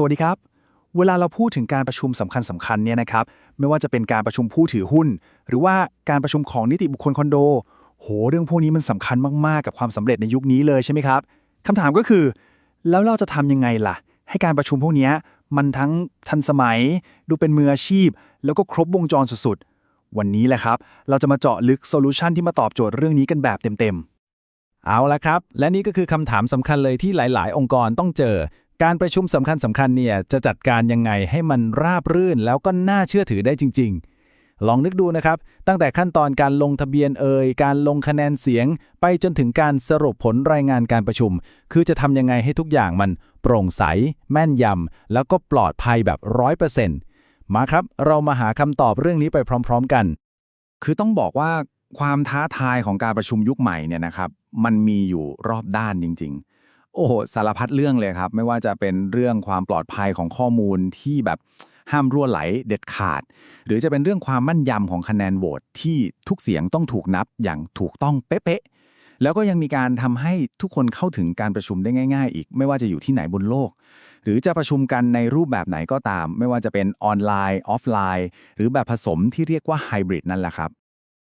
สวัสดีครับ เวลาเราพูดถึงการประชุมสำคัญสำคัญๆเนี่ยนะครับ ไม่ว่าจะเป็นการประชุมผู้ถือหุ้น หรือว่าการประชุมของนิติบุคคลคอนโด โห เรื่องพวกนี้มันสำคัญมากๆ กับความสำเร็จในยุคนี้เลยใช่ไหมครับคำถามก็คือ แล้วเราจะทำยังไงล่ะ ให้การประชุมพวกนี้มันทั้งทันสมัย ดูเป็นมืออาชีพ แล้วก็ครบวงจรสุดๆ วันนี้แหละครับ เราจะมาเจาะลึกโซลูชันที่มาตอบโจทย์เรื่องนี้กันแบบเต็มๆเอาละครับ และนี่ก็คือคำถามสำคัญเลยที่หลาย ๆ องค์กรต้องเจอ การประชุมสำคัญสำคัญเนี่ยจะจัดการยังไงให้มันราบรื่นแล้วก็น่าเชื่อถือได้จริง ๆ ลองนึกดูนะครับ ตั้งแต่ขั้นตอนการลงทะเบียนเอ่ยการลงคะแนนเสียง ไปจนถึงการสรุปผลรายงานการประชุม คือจะทำยังไงให้ทุกอย่างมันโปร่งใส แม่นยำแล้วก็ปลอดภัยแบบร้อยเปอร์เซ็นต์มาครับ เรามาหาคำตอบเรื่องนี้ไปพร้อม ๆ กัน คือต้องบอกว่าความท้าทายของการประชุมยุคใหม่เนี่ยนะครับ มันมีอยู่รอบด้านจริงๆ โอ้โหสารพัดเรื่องเลยครับ ไม่ว่าจะเป็นเรื่องความปลอดภัยของข้อมูลที่แบบห้ามรั่วไหลเด็ดขาด หรือจะเป็นเรื่องความมั่นยำของคะแนนโหวตที่ทุกเสียงต้องถูกนับอย่างถูกต้องเป๊ะๆแล้วก็ยังมีการทำให้ทุกคนเข้าถึงการประชุมได้ง่าย ๆ อีก ไม่ว่าจะอยู่ที่ไหนบนโลก หรือจะประชุมกันในรูปแบบไหนก็ตาม ไม่ว่าจะเป็นออนไลน์ออฟไลน์ หรือแบบผสมที่เรียกว่าไฮบริดนั่นแหละครับ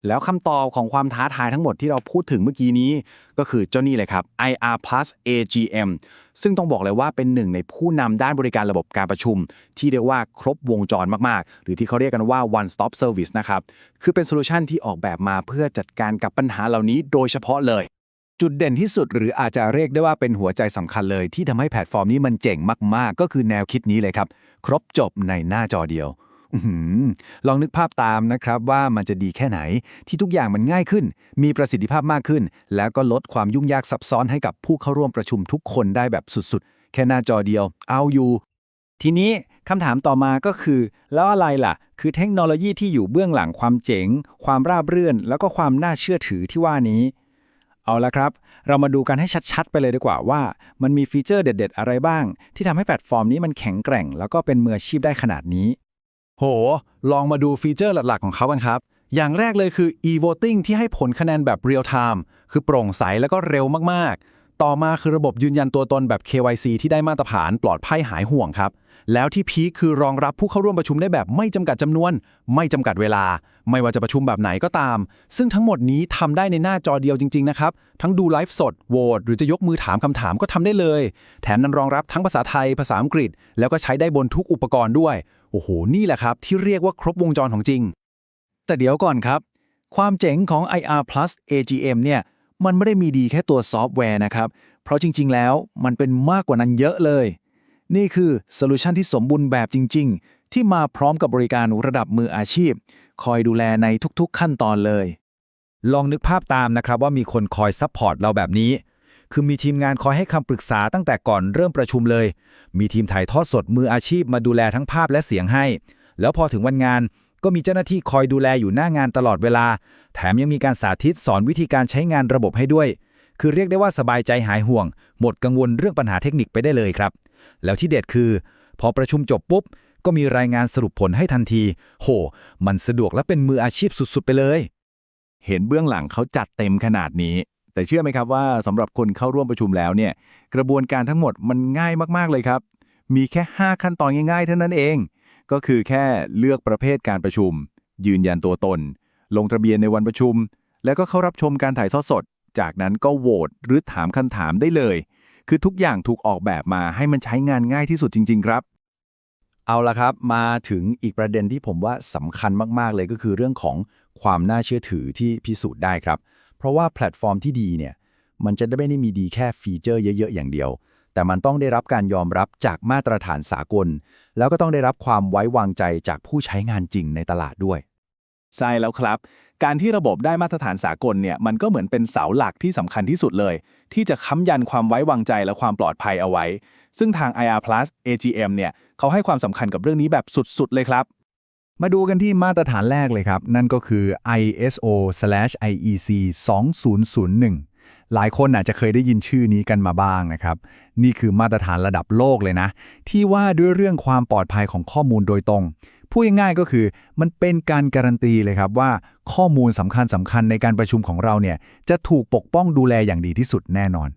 แล้วคำตอบของความท้าทายทั้งหมดที่เราพูดถึงเมื่อกี้นี้ ก็คือเจ้านี่เลยครับ IR Plus AGM ซึ่งต้องบอกเลยว่าเป็นหนึ่งในผู้นำด้านบริการระบบการประชุม ที่เรียกว่าครบวงจรมาก ๆ หรือที่เขาเรียกกันว่า one stop service นะครับ คือเป็นโซลูชันที่ออกแบบมาเพื่อจัดการกับปัญหาเหล่านี้โดยเฉพาะเลย จุดเด่นที่สุดหรืออาจจะเรียกได้ว่าเป็นหัวใจสำคัญเลย ที่ทำให้แพลตฟอร์มนี้มันเจ๋งมาก ๆ ก็คือแนวคิดนี้เลยครับ ครบจบในหน้าจอเดียว ลองนึกภาพตามนะครับว่ามันจะดีแค่ไหนที่ทุกอย่างมันง่ายขึ้น มีประสิทธิภาพมากขึ้น แล้วก็ลดความยุ่งยากซับซ้อนให้กับผู้เข้าร่วมประชุมทุกคนได้แบบสุดๆ แค่หน้าจอเดียว เอาอยู่ ทีนี้คำถามต่อมาก็คือ แล้วอะไรล่ะ คือเทคโนโลยีที่อยู่เบื้องหลังความเจ๋ง ความราบรื่น แล้วก็ความน่าเชื่อถือที่ว่านี้ เอาละครับ เรามาดูกันให้ชัดๆ ไปเลยดีกว่าว่า มันมีฟีเจอร์เด็ด ๆ อะไรบ้าง ที่ทำให้แพลตฟอร์มนี้มันแข็งแกร่ง แล้วก็เป็นมืออาชีพได้ขนาดนี้ โห ลองมาดูฟีเจอร์หลักๆ ของเขากันครับ อย่างแรกเลยคือ e-voting ที่ให้ผลคะแนนแบบ real time คือโปร่งใสแล้วก็เร็วมากๆ ต่อมาคือระบบยืนยันตัวตนแบบ KYC ที่ได้มาตรฐานปลอดภัยหายห่วงครับ แล้วที่พีคคือรองรับผู้เข้าร่วมประชุมได้แบบไม่จำกัดจำนวน ไม่จำกัดเวลา ไม่ว่าจะประชุมแบบไหนก็ตาม ซึ่งทั้งหมดนี้ทำได้ในหน้าจอเดียวจริง ๆ นะครับ ทั้งดูไลฟ์สดโหวตหรือจะยกมือถามคำถามก็ทำได้เลย แถมนั้นรองรับทั้งภาษาไทย ภาษาอังกฤษ แล้วก็ใช้ได้บนทุกอุปกรณ์ด้วย โอ้โห นี่แหละครับที่เรียกว่าครบวงจรของจริง แต่เดี๋ยวก่อนครับ ความเจ๋งของ IR Plus AGM เนี่ยมันไม่ได้มีดีแค่ตัวซอฟต์แวร์นะครับ เพราะจริง ๆ แล้วมันเป็นมากกว่านั้นเยอะเลย นี่คือโซลูชันที่สมบูรณ์แบบจริง ๆ ที่มาพร้อมกับบริการระดับมืออาชีพ คอยดูแลในทุกๆ ขั้นตอนเลย ลองนึกภาพตามนะครับว่ามีคนคอยซัพพอร์ตเราแบบนี้ คือมีทีมงานคอยให้คำปรึกษาตั้งแต่ก่อนเริ่มประชุมเลย มีทีมถ่ายทอดสดมืออาชีพมาดูแลทั้งภาพและเสียงให้ แล้วพอถึงวันงานก็มีเจ้าหน้าที่คอยดูแลอยู่หน้างานตลอดเวลา แถมยังมีการสาธิตสอนวิธีการใช้งานระบบให้ด้วย คือเรียกได้ว่าสบายใจหายห่วง หมดกังวลเรื่องปัญหาเทคนิคไปได้เลยครับ แล้วที่เด็ดคือ พอประชุมจบปุ๊บ ก็มีรายงานสรุปผลให้ทันที โห มันสะดวกและเป็นมืออาชีพสุดๆ ไปเลย เห็นเบื้องหลังเขาจัดเต็มขนาดนี้ แต่เชื่อไหมครับว่าสำหรับคนเข้าร่วมประชุมแล้วเนี่ยกระบวนการทั้งหมดมันง่ายมากๆเลยครับ มีแค่ 5 ขั้นตอนง่ายๆเท่านั้นเอง ก็คือแค่เลือกประเภทการประชุม ยืนยันตัวตน ลงทะเบียนในวันประชุม แล้วก็เข้ารับชมการถ่ายทอดสด จากนั้นก็โหวตหรือถามคำถามได้เลย คือทุกอย่างถูกออกแบบมาให้มันใช้งานง่ายที่สุดจริง ๆ ครับเอาละครับ มาถึงอีกประเด็นที่ผมว่าสำคัญมาก ๆ เลยก็คือเรื่องของความน่าเชื่อถือที่พิสูจน์ได้ครับ เพราะว่าแพลตฟอร์มที่ดีเนี่ยมันจะไม่ได้มีดีแค่ฟีเจอร์เยอะ ๆ อย่างเดียว แต่มันต้องได้รับการยอมรับจากมาตรฐานสากล แล้วก็ต้องได้รับความไว้วางใจจากผู้ใช้งานจริงในตลาดด้วย ใช่แล้วครับ การที่ระบบได้มาตรฐานสากลเนี่ยมันก็เหมือนเป็นเสาหลักที่สำคัญที่สุดเลย ที่จะค้ำยันความไว้วางใจและความปลอดภัยเอาไว้ ซึ่งทาง IR Plus AGM เนี่ยเขาให้ความสำคัญกับเรื่องนี้แบบสุดๆเลยครับ มาดูกันที่มาตรฐานแรกเลยครับ นั่นก็คือ ISO/IEC 2001 หลายคนอาจจะเคยได้ยินชื่อนี้กันมาบ้างนะครับ นี่คือมาตรฐานระดับโลกเลยนะ ที่ว่าด้วยเรื่องความปลอดภัยของข้อมูลโดยตรง พูดง่ายๆก็คือ มันเป็นการการันตีเลยครับว่าข้อมูลสำคัญสำคัญในการประชุมของเราเนี่ยจะถูกปกป้องดูแลอย่างดีที่สุดแน่นอน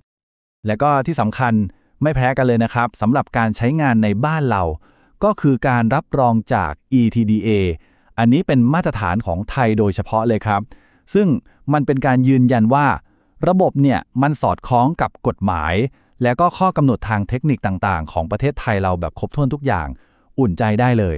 และก็ที่สำคัญไม่แพ้กันเลยนะครับสำหรับการใช้งานในบ้านเรา ก็คือการรับรองจาก ETDA อันนี้เป็นมาตรฐานของไทยโดยเฉพาะเลยครับ ซึ่งมันเป็นการยืนยันว่า ระบบเนี่ยมันสอดคล้องกับกฎหมาย และก็ข้อกำหนดทางเทคนิคต่างๆ ของประเทศไทยเราแบบครบถ้วนทุกอย่าง อุ่นใจได้เลย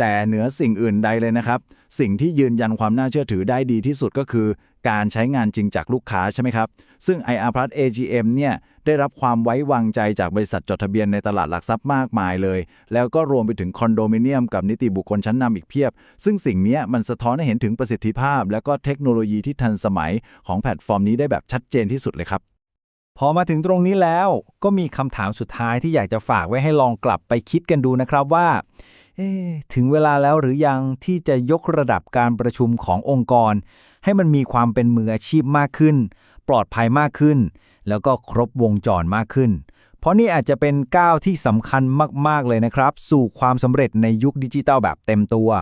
แต่เหนือสิ่งอื่นใดเลยนะครับ สิ่งที่ยืนยันความน่าเชื่อถือได้ดีที่สุดก็คือ การใช้งานจริงจากลูกค้าใช่ไหมครับ ซึ่ง IR Plus AGM เนี่ยได้รับความไว้วางใจจากบริษัทจดทะเบียนในตลาดหลักทรัพย์มากมายเลย แล้วก็รวมไปถึงคอนโดมิเนียมกับนิติบุคคลชั้นนำอีกเพียบ ซึ่งสิ่งนี้มันสะท้อนให้เห็นถึงประสิทธิภาพ และก็เทคโนโลยีที่ทันสมัยของแพลตฟอร์มนี้ได้แบบชัดเจนที่สุดเลยครับพอมาถึงตรงนี้แล้วก็มีคำถามสุดท้ายที่อยากจะฝากไว้ให้ลองกลับไปคิดกันดูนะครับว่า ถึงเวลาแล้วหรือยังที่จะยกระดับการประชุมขององค์กร ให้มันมีความเป็นมืออาชีพมากขึ้น ปลอดภัยมากขึ้น แล้วก็ครบวงจรมากขึ้น เพราะนี่อาจจะเป็นก้าวที่สำคัญมาก ๆ เลยนะครับ สู่ความสำเร็จในยุคดิจิตัลแบบเต็มตัว